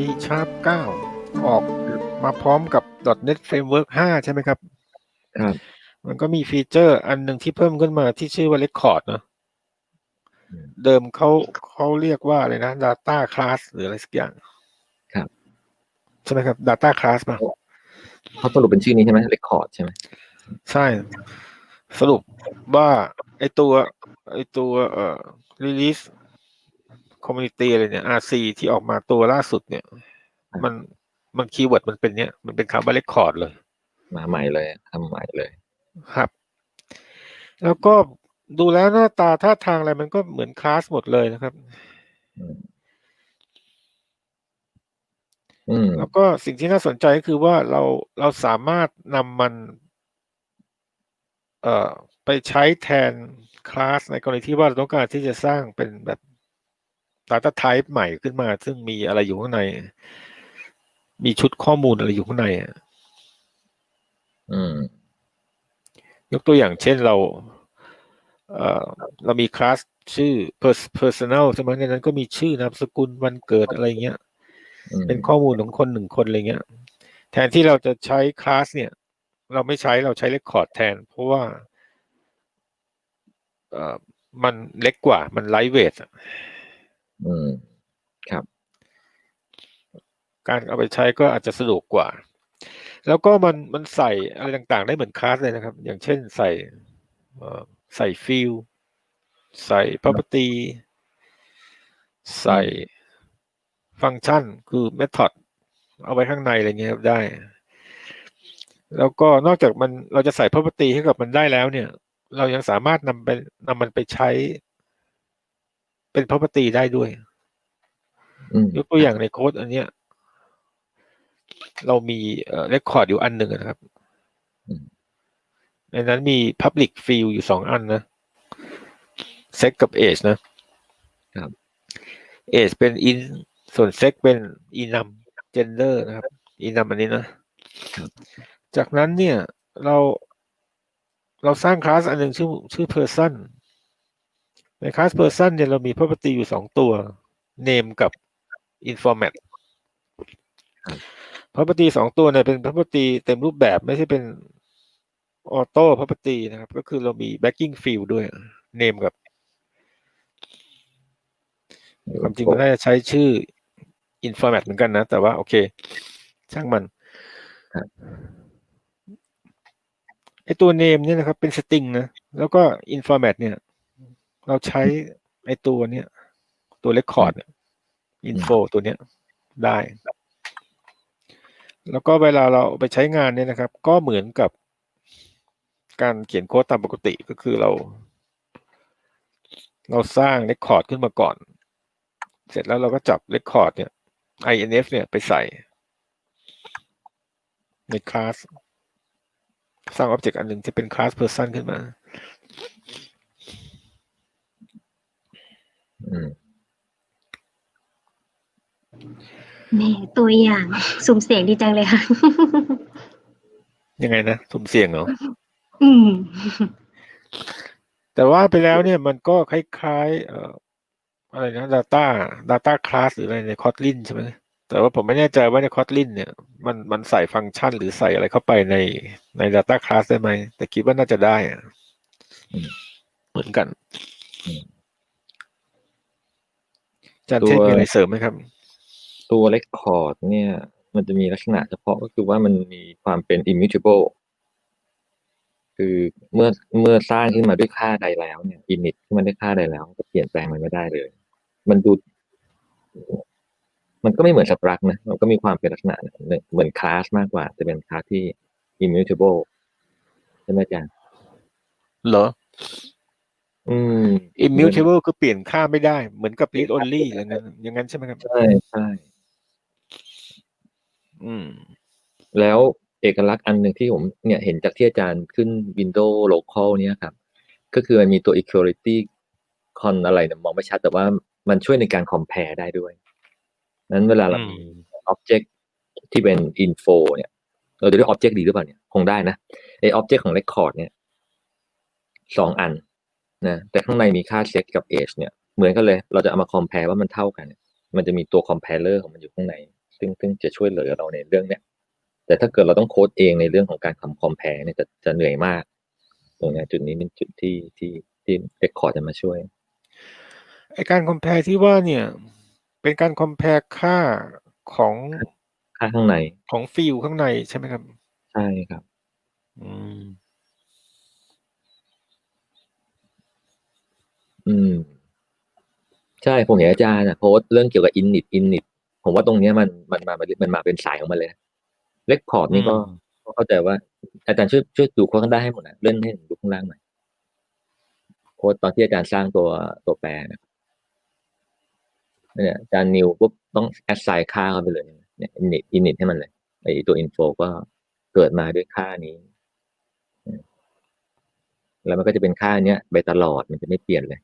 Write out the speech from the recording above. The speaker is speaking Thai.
C Sharp 9 ออกมาพร้อมกับ .NET Framework 5 ใช่ไหมครับ ครับ มันก็มีฟีเจอร์อันหนึ่งที่เพิ่มขึ้นมาที่ชื่อว่า Record เนอะอืมเดิมเขาเขาเรียกว่าอะไรนะ Data Class หรืออะไรสักอย่าง ครับ ใช่ไหมครับ Data Class ป่ะเขาสรุปเป็นชื่อนี้ใช่ไหมเรคคอร์ดใช่ไหม ใช่ สรุปว่าไอตัวไอตัวเอ่อ release community อะไรเนี่ย RC ที่ออกมาตัวล่าสุดเนี่ย มันมันคีย์เวิร์ดมันเป็นเนี้ยมันเป็นคำว่า record เลย มาใหม่เลยทำใหม่เลยครับ แล้วก็ดูแล้วหน้าตาท่าทางอะไรมันก็เหมือนคลาสหมดเลยนะครับอืมอืมแล้วก็สิ่งที่น่าสนใจก็คือว่าเราเราสามารถนำมัน เอ่อไปใช้แทนคลาสในกรณีที่ว่าเราต้องการที่จะสร้างเป็นแบบ Data Type ใหม่ขึ้นมา ซึ่งมีอะไรอยู่ข้างใน มีชุดข้อมูลอะไรอยู่ข้างในอะอืม ยกตัวอย่างเช่นเรา เอ่อ เรามีคลาสชื่อ pers- personal ใช่ไหมในนั้นก็มีชื่อนามสกุลวันเกิดอะไรเงี้ยอืมเป็นข้อมูลของคนหนึ่งคนอะไรเงี้ย แทนที่เราจะใช้คลาสเนี่ย เราไม่ใช้เราใช้เรคคอร์ดแทน เพราะว่าเอ่อมันเล็กกว่ามันไลท์เวทอื อืม ครับ การเอาไปใช้ก็อาจจะสะดวกกว่า แล้วก็มันมันใส่อะไรต่างๆ ได้เหมือนคลาสเลยนะครับ อย่างเช่นใส่ใส่ฟิลใส่ property ใส่ฟังก์ชันคือ method เอาไว้ข้างในอะไรเงี้ยครับได้ แล้วก็นอกจากมันเราจะใส่ property ให้กับมันได้แล้วเนี่ย เรายังสามารถนำไปนำมันไปใช้ เป็น property ได้ด้วยอืมยกตัวอย่างในโค้ดอันเนี้ย เรามีเอ่อ record อยู่อันหนึ่งอะนะครับอืมในนั้นมี public field อยู่สองอันนะ sex กับ age นะครับ age เป็น in ส่วน sex เป็น enum gender นะครับ enum อันนี้นะ จากนั้นเนี่ย เรา เราสร้างคลาสอันหนึ่งชื่อชื่อ person ในคลาส person เนี่ยเรามี property อยู่สองตัว name กับ informat ครับ property สองตัวเนี่ยเป็น property เต็มรูปแบบไม่ใช่เป็น auto property นะครับ ก็คือเรามี backing field ด้วย name กับความจริงมันน่าจะใช้ชื่อ informat เหมือนกันนะ แต่ว่าโอเค ช่างมันครับไอตัว name เนี่ยนะครับ เป็น string นะ แล้วก็ informat เนี่ย เราใช้ไอตัวเนี้ยตัว record เนี่ย info ตัวเนี้ยได้ แล้วก็เวลาเราไปใช้งานเนี่ยนะครับ ก็เหมือนกับการเขียนโค้ดตามปกติก็คือเรา เราสร้าง record ขึ้นมาก่อน เสร็จแล้วเราก็จับ record เนี่ย inf เนี่ยไปใส่ ในคลาส สร้าง object อันหนึ่งที่เป็นคลาส person ขึ้นมา อืมแหม่ตัวอย่างสุ่มเสียงดีจังเลยค่ะ ยังไงนะสุ่มเสี่ยงเหรอ อืม แต่ว่าไปแล้วเนี่ยมันก็คล้ายๆ เอ่ออะไรนะ data data class หรืออะไรใน Kotlin ใช่ไหมแต่ว่าผมไม่แน่ใจว่าใน Kotlin เนี่ย มันมันใส่ฟังก์ชันหรือใส่อะไรเข้าไปในใน data class ได้ไหม แต่คิดว่าน่าจะได้อะอืมเหมือนกัน อืมอา จารย์เทพตัวมีอะไรเสริมไหมครับ ตัวเรคคอร์ดเนี่ย มันจะมีลักษณะเฉพาะก็คือว่ามันมีความเป็น immutable คือเมื่อเมื่อสร้างขึ้นมาด้วยค่าใดแล้วเนี่ย init ขึ้นมาด้วยค่าใดแล้วจะเปลี่ยนแปลงมันไม่ได้เลย มันดูมันก็ไม่เหมือนสตรักนะ มันก็มีความเป็นลักษณะเหมือนคลาสมากกว่าจะเป็นคลาสที่ immutable ใช่ไหมอาจารย์เหรอ อืม immutable คือเปลี่ยนค่าไม่ได้ เหมือนกับ read only อะไรเงี้ยอย่างนั้นใช่ไหมครับ ใช่ใช่อืม แล้วเอกลักษณ์อันหนึ่งที่ผมเนี่ยเห็นจากที่อาจารย์ขึ้น Windows Local เนี่ยครับ ก็คือมันมีตัว equality con อะไรเนี่ยมองไม่ชัด แต่ว่ามันช่วยในการ compare ได้ด้วย นั้นเวลาเรามี object ที่เป็น info เนี่ยเราจะเรียก object ดีหรือเปล่าเนี่ย คงได้นะไอ้ object ของ record เนี่ยสองอัน นะแต่ข้างในมีค่า sex กับ age เนี่ยเหมือนกันเลย เราจะเอามา compare ว่ามันเท่ากันเนี่ยมันจะมีตัว comparer ของมันอยู่ข้างใน ซึ่งซึ่งจะช่วยเหลือเราในเรื่องเนี้ยแต่ถ้าเกิดเราต้องโค้ดเองในเรื่องของการคำคอมเพลเนี่ยจะจะเหนื่อยมากตรงเนี้ยจุดนี้เป็นจุดที่ที่ที่เรคคอร์ดจะมาช่วยไอการคอมเพลที่ว่าเนี่ย เป็นการคอมเพลค่าของค่าข้างในของฟิลข้างในใช่ไหมครับ ใช่ครับ อืม อืม ใช่ผมเห็นอาจารย์นะโพสต์เรื่องเกี่ยวกับอินนิตอินนิตผมว่าตรงเนี้ยมันมันมามันมาเป็นสายของมันเลยเรคคอร์ดนี่ก็อืมก็เข้าใจว่า อาจารย์ช่วยช่วยดูโค้ดข้างได้ให้หมดนะเลื่อนให้ผมดูข้างล่างหน่อยโค้ดตอนที่อาจารย์สร้างตัวตัวแปรนะเนี่ยอาจารย์นิวปุ๊บต้องแอดไซน์ค่าเข้าไปเลยเนี่ยอินนิตอินนิตให้มันเลยไอตัวอินโฟก็เกิดมาด้วยค่านี้แล้วมันก็จะเป็นค่าเนี้ยไปตลอดมันจะไม่เปลี่ยนเลย